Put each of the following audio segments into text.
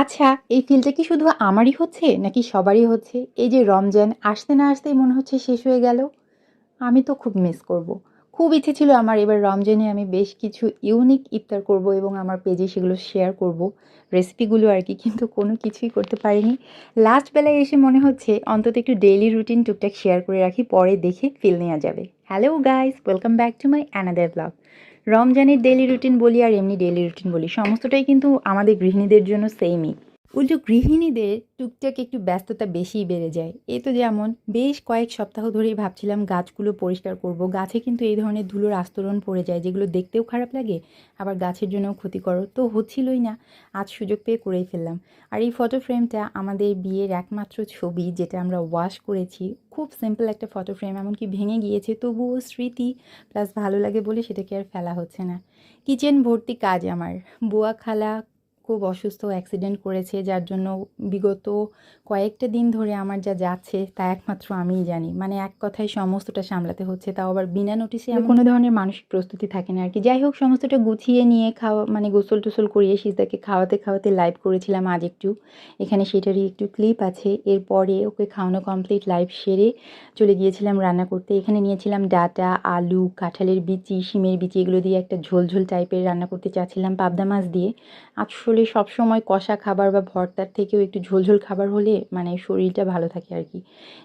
আচ্ছা এই ফিলটা কি শুধু আমারই হচ্ছে নাকি সবারই হচ্ছে? এই যে রমজান, আসতে না আসতেই মনে হচ্ছে শেষ হয়ে গেল। আমি তো খুব মিস করব। খুব ইচ্ছে ছিল আমার এবার রমজানে আমি বেশ কিছু ইউনিক ইফতার করব এবং আমার পেজে সেগুলো শেয়ার করব। রেসিপিগুলো আর কি, কিন্তু কোনো কিছুই করতে পারিনি। লাস্ট বেলায় এসে মনে হচ্ছে অন্তত একটু ডেইলি রুটিন টুকটাক শেয়ার করে রাখি, পরে দেখে ফিল নেওয়া যাবে। Hello guys welcome back to my another blog রমজানের ডেলি রুটিন বলি আর এমনি ডেলি রুটিন বলি, সমস্তটাই কিন্তু আমাদের গৃহিণীদের জন্য সেমই উল্টো গৃহিণীদের টুকটাক একটু ব্যস্ততা বেশিই বেড়ে যায়। এ তো যেমন, বেশ কয়েক সপ্তাহ ধরেই ভাবছিলাম গাছগুলো পরিষ্কার করব। গাছে কিন্তু এই ধরনের ধুলোর আস্তরণ পড়ে যায়, যেগুলো দেখতেও খারাপ লাগে, আবার গাছের জন্যও ক্ষতিকর। তো হচ্ছিলই না, আজ সুযোগ পেয়ে করেই ফেললাম। আর এই ফটো ফ্রেমটা আমাদের বিয়ের একমাত্র ছবি, যেটা আমরা ওয়াশ করেছি। খুব সিম্পল একটা ফটো ফ্রেম এমনকি ভেঙে গিয়েছে। তবুও স্মৃতি প্লাস ভালো লাগে বলে সেটাকে আর ফেলা হচ্ছে না। কিচেন ভর্তি কাজ আমার। বুয়া খালা খুব অসুস্থ অ্যাক্সিডেন্ট করেছে যার জন্য বিগত কয়েকটা দিন ধরে আমার যা যাচ্ছে তা একমাত্র আমিই জানি। মানে এক কথায় সমস্তটা সামলাতে হচ্ছে তাও আবার বিনা নোটিসে কোনো ধরনের মানসিক প্রস্তুতি থাকে না আর কি যাই হোক সমস্তটা গুছিয়ে নিয়ে খাওয়া মানে গোসল টোসল করিয়ে সিজদাকে খাওয়াতে খাওয়াতে লাইভ করেছিলাম আজ একটু। এখানে সেটারই একটু ক্লিপ আছে। এরপরে ওকে খাওয়ানো কমপ্লিট লাইভ সেরে চলে গিয়েছিলাম রান্না করতে। এখানে নিয়েছিলাম ডাটা আলু কাঁঠালের বিচি শিমের বিচি এগুলো দিয়ে একটা ঝোলঝোল টাইপের রান্না করতে চাচ্ছিলাম পাবদা মাছ দিয়ে। আসলে সব সময় কষা খাবার বা ভর্তার থেকেও একটু ঝোলঝোল খাবার হলে মানে শরীরটা ভালো থাকে আর কি।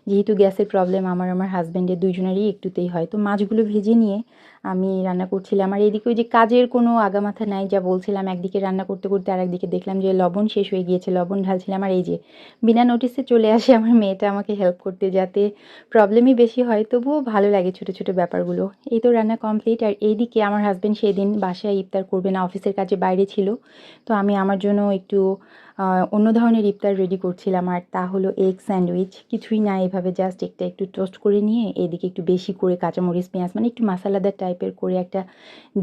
যেহেতু গ্যাসের প্রবলেম আমার আমার হাজব্যান্ডের দুজনেরই একটুতেই হয়। তো মাছগুলো ভেজে নিয়ে আমি রান্না করছিলাম। আর এদিকে ওই যে কাজের কোনো আগামাথা নাই, যা বলছিলাম, একদিকে রান্না করতে করতে আর একদিকে দেখলাম যে লবণ শেষ হয়ে গিয়েছে, লবণ ঢালছিলাম। আর এই যে বিনা নোটিসে চলে আসে আমার মেয়েটা আমাকে হেল্প করতে যাতে প্রবলেমই বেশি হয়, তবুও ভালো লাগে ছোটো ছোটো ব্যাপারগুলো। এই তো রান্না কমপ্লিট আর এইদিকে আমার হাজব্যান্ড সেদিন বাসায় ইফতার করবে না অফিসের কাজে বাইরে ছিল। তো আমি আমার জন্য একটু অন্য ধরনের ইফতার রেডি করছিলাম। আর তা হলো এগ স্যান্ডউইচ কিছুই না, এভাবে জাস্ট একটা, একটু টোস্ট করে নিয়ে, এদিকে একটু বেশি করে কাঁচামরিচ, পেঁয়াজ মানে একটু মশালাদার টাইপের করে একটা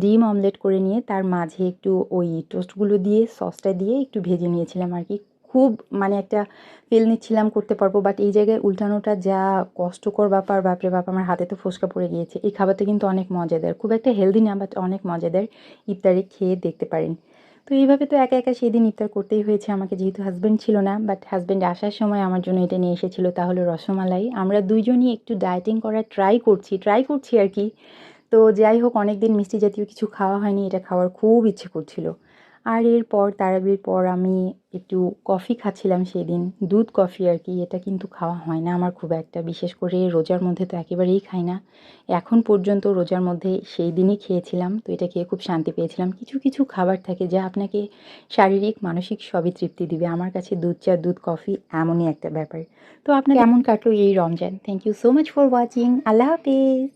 ডিম অমলেট করে নিয়ে তার মাঝে একটু ওই টোস্টগুলো দিয়ে সসটা দিয়ে একটু ভেজে নিয়েছিলাম আর কি। খুব মানে একটা ফিল নিচ্ছিলাম করতে পারব বাট এই জায়গায় উল্টানোটা যা কষ্টকর ব্যাপার, বাপরে বাপ, আমার হাতে তো ফোসকা পড়ে গিয়েছে। এই খাবারটা কিন্তু অনেক মজাদার, খুব একটা হেলদি না বাট অনেক মজাদার ইফতারে খেয়ে দেখতে পারেন। তো এইভাবে তো একা একা সেদিন ইফতার করতেই হয়েছে, আমাকে যেহেতু হাজব্যান্ড ছিল না বাট হাজব্যান্ড আসার সময় আমার জন্য এটা নিয়ে এসেছিল, তাহলে রসমালাই। আমরা দুইজনই একটু ডায়েটিং করার ট্রাই করছি ট্রাই করছি আর কি। তো যাই হোক অনেক দিন মিষ্টি জাতীয় কিছু খাওয়া হয়নি এটা খাওয়ার খুব ইচ্ছে করছিল। আর এরপর তারাবির পর আমি একটু কফি খাচ্ছিলাম সেদিন দুধ কফি আর কি এটা কিন্তু খাওয়া হয় না আমার খুব একটা বিশেষ করে রোজার মধ্যে তো একেবারেই খাই না। এখন পর্যন্ত রোজার মধ্যে সেই দিনই খেয়েছিলাম তো এটা খেয়ে খুব শান্তি পেয়েছিলাম। কিছু কিছু খাবার থাকে যা আপনাকে শারীরিক মানসিক সবই তৃপ্তি দিবে। আমার কাছে দুধ চা দুধ কফি এমনই একটা ব্যাপার। তো আপনার কেমন কাটলো এই Ramzan? Thank you so much for watching Allah Hafiz.